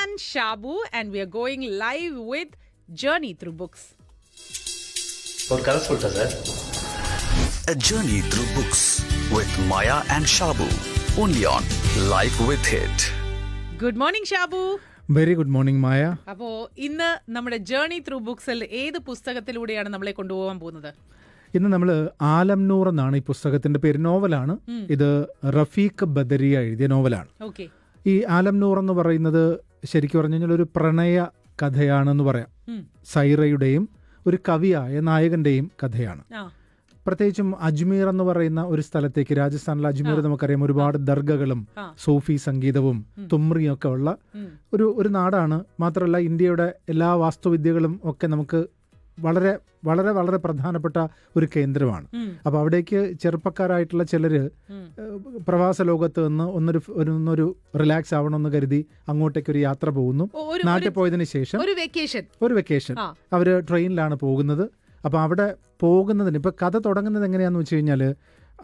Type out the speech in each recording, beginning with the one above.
and Shabu, and we are going live with Journey Through Books. What color filter, sir? A journey through books with Maya and Shabu, only on Live with Hit. Good morning, Shabu. Very good morning Maya അപ്പോ ഇന്ന് നമ്മുടെ journey through ബുക്സിൽ ഏത് പുസ്തകത്തിലൂടെയാണ് നമ്മളെ കൊണ്ടുപോകാൻ പോകുന്നത് ഇന്ന് നമ്മൾ ആലംനൂർ എന്നാണ് ഈ പുസ്തകത്തിന്റെ പേര് നോവലാണ് ഇത് റഫീഖ് ബദരിയ എഴുതിയ നോവലാണ് ഈ ആലംനൂർ എന്ന് പറയുന്നത് ശരിക്കും പറഞ്ഞു കഴിഞ്ഞാൽ ഒരു പ്രണയ കഥയാണെന്ന് പറയാം. സൈറയുടെയും ഒരു കവിയായ നായകന്റെയും കഥയാണ്. പ്രത്യേകിച്ചും അജ്മീർ എന്ന് പറയുന്ന ഒരു സ്ഥലത്തേക്ക് രാജസ്ഥാനിലെ അജ്മീർ നമുക്കറിയാം ഒരുപാട് ദർഗകളും സൂഫി സംഗീതവും തുമ്രിയും ഒക്കെ ഉള്ള ഒരു ഒരു നാടാണ്. മാത്രമല്ല ഇന്ത്യയുടെ എല്ലാ വാസ്തുവിദ്യകളും ഒക്കെ നമുക്ക് വളരെ വളരെ വളരെ പ്രധാനപ്പെട്ട ഒരു കേന്ദ്രമാണ്. അപ്പോൾ അവിടേക്ക് ചെറുപ്പക്കാരായിട്ടുള്ള ചിലര് പ്രവാസ ലോകത്ത് നിന്ന് ഒന്നൊരു ഒരു ഒന്നൊരു റിലാക്സ് ആവണമെന്ന് കരുതി അങ്ങോട്ടേക്ക് ഒരു യാത്ര പോകുന്നു. നാട്ടിൽ പോയതിനു ശേഷം ഒരു വെക്കേഷൻ ഒരു വെക്കേഷൻ. അവർ ട്രെയിനിലാണ് പോകുന്നത്. അപ്പോൾ അവിടെ പോകുന്നതിന് ഇപ്പോൾ കഥ തുടങ്ങുന്നത് എങ്ങനെയാണെന്ന് വെച്ച് കഴിഞ്ഞാൽ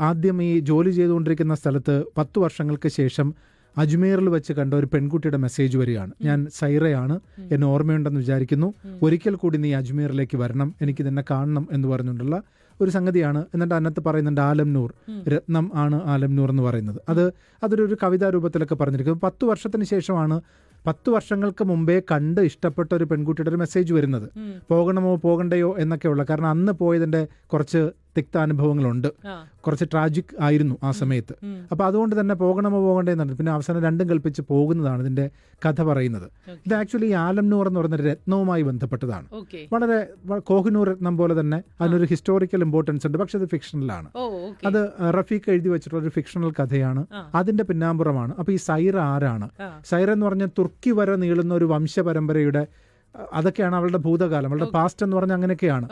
ആദ്യം ഈ ജോലി ചെയ്തുകൊണ്ടിരിക്കുന്ന സ്ഥലത്ത് പത്ത് വർഷങ്ങൾക്ക് ശേഷം അജ്മീറിൽ വെച്ച് കണ്ട ഒരു പെൺകുട്ടിയുടെ മെസ്സേജ് വരികയാണ്. ഞാൻ സൈറയാണ്. എന്നെ ഓർമ്മയുണ്ടെന്ന് വിചാരിക്കുന്നു. ഒരിക്കൽ കൂടി നീ അജ്മീറിലേക്ക് വരണം. എനിക്ക് നിന്നെ കാണണം എന്ന് പറഞ്ഞുകൊണ്ടുള്ള ഒരു സംഗതിയാണ്. എന്നിട്ട് അതിനകത്ത് പറയുന്നുണ്ട് ആലംനൂർ. രത്നം ആണ് ആലംനൂർ എന്ന് പറയുന്നത്. അത് അതൊരു ഒരു കവിതാ രൂപത്തിലൊക്കെ പറഞ്ഞിരിക്കുന്നു. പത്ത് വർഷത്തിന് ശേഷമാണ് പത്ത് വർഷങ്ങൾക്ക് മുമ്പേ കണ്ട് ഇഷ്ടപ്പെട്ട ഒരു പെൺകുട്ടിയുടെ ഒരു മെസ്സേജ് വരുന്നത്. പോകണമോ പോകണ്ടയോ എന്നൊക്കെയുള്ള. കാരണം അന്ന് പോയതിന്റെ കുറച്ച് തിക്ത അനുഭവങ്ങളുണ്ട്. കുറച്ച് ട്രാജിക് ആയിരുന്നു ആ സമയത്ത്. അപ്പൊ അതുകൊണ്ട് തന്നെ പോകണമോ പോകണ്ടേ എന്നുണ്ട് പിന്നെ അവസാനം രണ്ടും കൽപ്പിച്ച് പോകുന്നതാണ് ഇതിന്റെ കഥ പറയുന്നത്. ഇത് ആക്ച്വലി ആലംനൂർ എന്ന് പറയുന്ന രത്നവുമായി ബന്ധപ്പെട്ടതാണ്. വളരെ കോഹിനൂർ രത്നം പോലെ തന്നെ അതിനൊരു ഹിസ്റ്റോറിക്കൽ ഇമ്പോർട്ടൻസ് ഉണ്ട്. പക്ഷെ അത് ഫിക്ഷണലാണ് അത് റഫീഖ് എഴുതി വെച്ചിട്ടുള്ള ഒരു ഫിക്ഷണൽ കഥയാണ്. അതിന്റെ പിന്നാമ്പുറമാണ്. അപ്പൊ ഈ സൈറ ആരാണ്. സൈറ എന്ന് പറഞ്ഞാൽ തുർക്കി വരെ നീളുന്ന ഒരു വംശപരമ്പരയുടെ അതൊക്കെയാണ് അവളുടെ ഭൂതകാലം. അവളുടെ പാസ്റ്റ് എന്ന് പറഞ്ഞാൽ അങ്ങനെയൊക്കെയാണ്.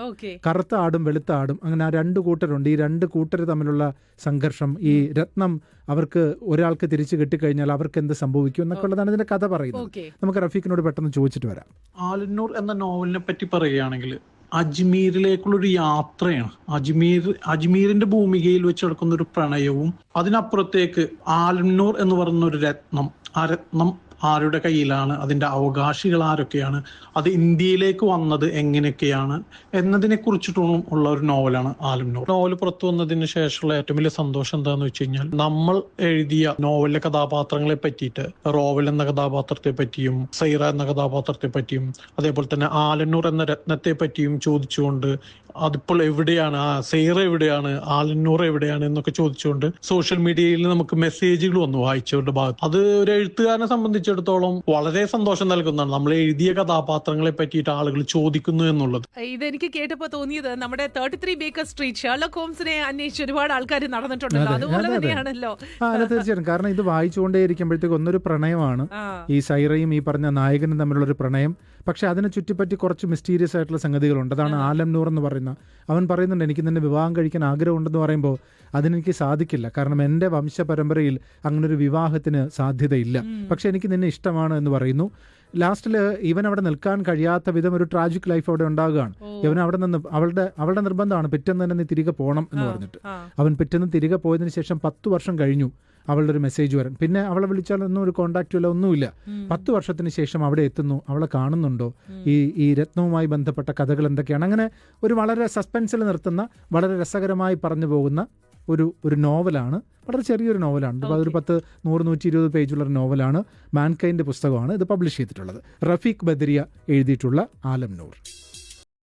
കറുത്ത ആടും വെളുത്ത ആടും അങ്ങനെ ആ രണ്ട് കൂട്ടരുണ്ട്. ഈ രണ്ട് കൂട്ടർ തമ്മിലുള്ള സംഘർഷം ഈ രത്നം അവർക്ക് ഒരാൾക്ക് തിരിച്ചു കിട്ടിക്കഴിഞ്ഞാൽ അവർക്ക് എന്ത് സംഭവിക്കും എന്നൊക്കെ ഉള്ളതാണ് ഇതിന്റെ കഥ പറയുന്നത്. നമുക്ക് റഫീഖിനോട് പെട്ടെന്ന് ചോദിച്ചിട്ട് വരാം. ആലന്നൂർ എന്ന നോവലിനെ പറ്റി പറയുകയാണെങ്കിൽ അജ്മീറിലേക്കുള്ള ഒരു യാത്രയാണ്. അജ്മീർ അജ്മീറിന്റെ ഭൂമികയിൽ വെച്ച് നടക്കുന്ന ഒരു പ്രണയവും അതിനപ്പുറത്തേക്ക് ആലന്നൂർ എന്ന് പറയുന്ന ഒരു രത്നം ആ രത്നം ആരുടെ കയ്യിലാണ് അതിന്റെ അവകാശികൾ ആരൊക്കെയാണ് അത് ഇന്ത്യയിലേക്ക് വന്നത് എങ്ങനെയൊക്കെയാണ് എന്നതിനെ കുറിച്ചിട്ടും ഉള്ള ഒരു നോവലാണ് ആലും നോവൽ. പുറത്തു വന്നതിന് ശേഷമുള്ള ഏറ്റവും വലിയ സന്തോഷം എന്താണെന്ന് വെച്ച് കഴിഞ്ഞാൽ നമ്മൾ എഴുതിയ നോവലിലെ കഥാപാത്രങ്ങളെ പറ്റിയിട്ട് റോവൽ എന്ന കഥാപാത്രത്തെ പറ്റിയും സൈറ എന്ന കഥാപാത്രത്തെ പറ്റിയും അതേപോലെ തന്നെ ആലന്നൂർ എന്ന രത്നത്തെ പറ്റിയും ചോദിച്ചുകൊണ്ട് അതിപ്പോൾ എവിടെയാണ്? ആ സെയ്റ എവിടെയാണ്? ആലന്നൂർ എവിടെയാണ് എന്നൊക്കെ ചോദിച്ചുകൊണ്ട് സോഷ്യൽ മീഡിയയിൽ നമുക്ക് മെസ്സേജുകൾ വന്നു വായിച്ചവരുടെ ഭാഗത്ത്. അത് ഒരു എഴുത്തുകാരനെ സംബന്ധിച്ചിടത്തോളം വളരെ സന്തോഷം നൽകുന്നതാണ്. നമ്മൾ എഴുതിയ കഥാപാത്രങ്ങളെ പറ്റിയിട്ട് ആളുകൾ ചോദിക്കുന്നു എന്നുള്ളത്. ഇതെനിക്ക് കേട്ടപ്പോ തോന്നിയത് നമ്മുടെ thirty three Baker Street Sherlock ഹോംസിനെ അന്വേഷിച്ച് ഒരുപാട് ആൾക്കാർ നടന്നിട്ടുണ്ടല്ലോ. അതെ, അതുപോലെ അതെ, അതെ. തന്നെയാണല്ലോ. അതെ തീർച്ചയായും കാരണം ഇത് വായിച്ചുകൊണ്ടേ ഇരിക്കുമ്പോഴത്തേക്ക് ഒന്നൊരു പ്രണയമാണ്. ഈ സൈറയും ഈ പറഞ്ഞ നായകനും തമ്മിലുള്ള ഒരു പ്രണയം. പക്ഷെ അതിനെ ചുറ്റിപ്പറ്റി കുറച്ച് മിസ്റ്റീരിയസ് ആയിട്ടുള്ള സംഗതികളുണ്ട്. അതാണ് ആലം നൂർ എന്ന് പറയുന്ന. അവൻ പറയുന്നുണ്ട് എനിക്ക് തന്നെ വിവാഹം കഴിക്കാൻ ആഗ്രഹമുണ്ടെന്ന് പറയുമ്പോൾ അതിനെനിക്ക് സാധിക്കില്ല. കാരണം എന്റെ വംശപരമ്പരയിൽ അങ്ങനെ ഒരു വിവാഹത്തിന് സാധ്യതയില്ല. പക്ഷെ എനിക്ക് നിന്നെ ഇഷ്ടമാണ് എന്ന് പറയുന്നു. ലാസ്റ്റിൽ ഇവൻ അവിടെ നിൽക്കാൻ കഴിയാത്ത വിധം ഒരു ട്രാജിക് ലൈഫ് അവിടെ ഉണ്ടാകുകയാണ്. ഇവൻ അവിടെ നിന്ന് അവളുടെ അവളുടെ നിർബന്ധമാണ് പിറ്റേന്ന് തന്നെ നീ തിരികെ പോകണം എന്ന് പറഞ്ഞിട്ട്. അവൻ പിറ്റേന്ന് തിരികെ പോയതിനു ശേഷം പത്ത് വർഷം കഴിഞ്ഞു. അവളുടെ ഒരു മെസ്സേജ് വരാൻ. പിന്നെ അവളെ വിളിച്ചാൽ ഒന്നും ഒരു കോണ്ടാക്റ്റും ഇല്ല ഒന്നുമില്ല. പത്ത് വർഷത്തിന് ശേഷം അവിടെ എത്തുന്നു അവളെ കാണുന്നുണ്ടോ? ഈ ഈ രത്നവുമായി ബന്ധപ്പെട്ട കഥകൾ എന്തൊക്കെയാണ്? അങ്ങനെ ഒരു വളരെ സസ്പെൻസിൽ നിർത്തുന്ന വളരെ രസകരമായി പറഞ്ഞു പോകുന്ന ഒരു ഒരു നോവലാണ് വളരെ ചെറിയൊരു നോവലാണ് അതൊരു പത്ത് നൂറ് നൂറ്റി ഇരുപത് പേജുള്ള ഒരു നോവലാണ് മാൻകൈന്റെ പുസ്തകമാണ് ഇത് പബ്ലിഷ് ചെയ്തിട്ടുള്ളത്. റഫീഖ് ബദരിയ എഴുതിയിട്ടുള്ള ആലം നൂർ.